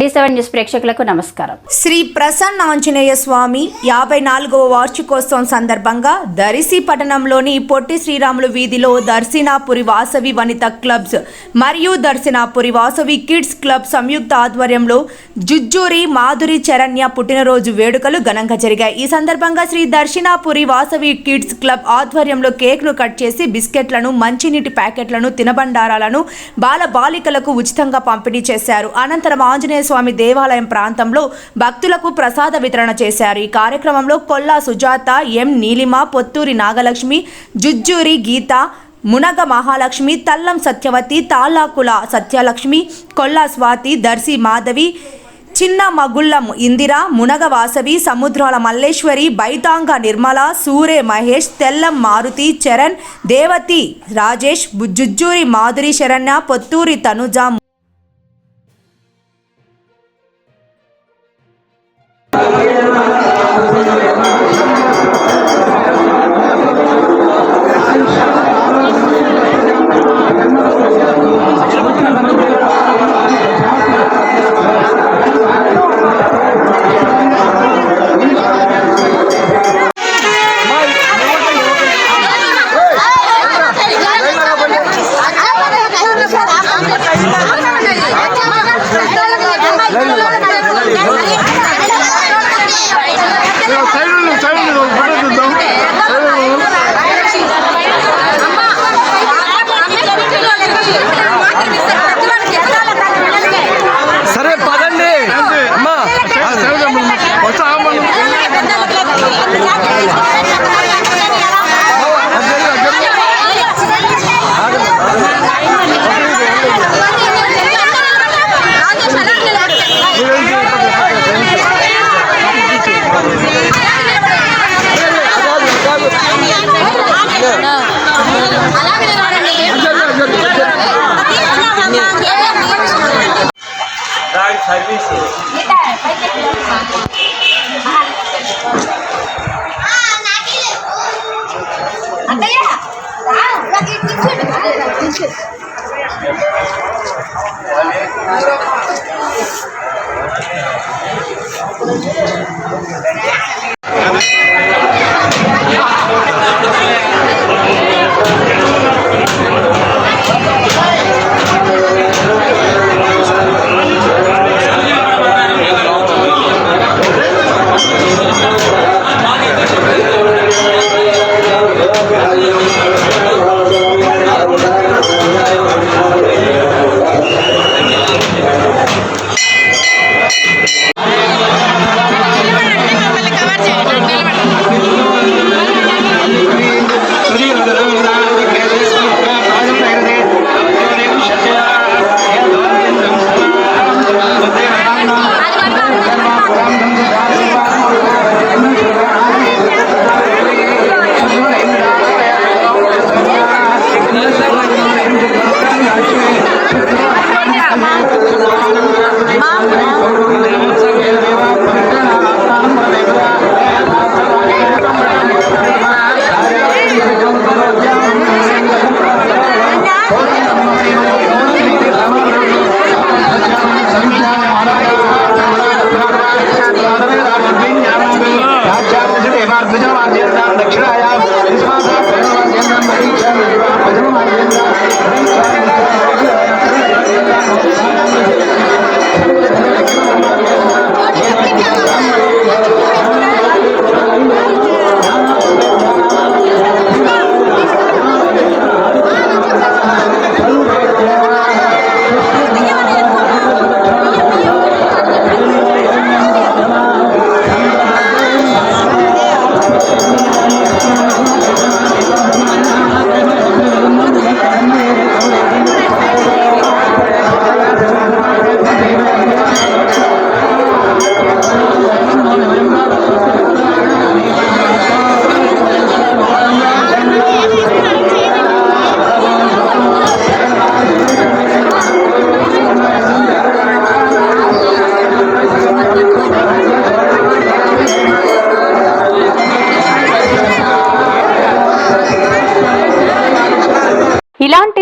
D seven news ప్రేక్షకులకు నమస్కారం. శ్రీ ప్రసన్న ఆంజనేయ స్వామి యాభై నాలుగవ వార్షికోత్సవం సందర్భంగా దరిసి పట్టణంలోని పొట్టి శ్రీరాములు వీధిలో దర్శనాపురి వాసవి వనిత క్లబ్స్ మరియు దర్శనాపురి వాసవి కిడ్స్ క్లబ్ సంయుక్త ఆధ్వర్యంలో జుజ్జూరి మాధురి చరణ్య పుట్టినరోజు వేడుకలు ఘనంగా జరిగాయి. ఈ సందర్భంగా శ్రీ దర్శనాపురి వాసవి కిడ్స్ క్లబ్ ఆధ్వర్యంలో కేక్ను కట్ చేసి బిస్కెట్లను మంచినీటి ప్యాకెట్లను తినబండారాలను బాల బాలికలకు ఉచితంగా పంపిణీ చేశారు. అనంతరం ఆంజనేయ స్వామి దేవాలయం ప్రాంతంలో భక్తులకు ప్రసాద వితరణ చేశారు. ఈ కార్యక్రమంలో కొల్లా సుజాత ఎం నీలిమ పొత్తూరి నాగలక్ష్మి జుజ్జూరి గీత మునగ మహాలక్ష్మి తల్లం సత్యవతి తాలాకుల సత్యలక్ష్మి కొల్లా స్వాతి దర్శి మాధవి చిన్న మగుళ్ళం Indira Munaga Vasavi Samudrala Malleswari బైతాంగ Nirmala Sure Mahesh Tellam Maruthi Charan Devathi Rajesh Jujjuri Madhuri Saranya Potturi Tanuja Tapi. pero Cyrus lo usaron car service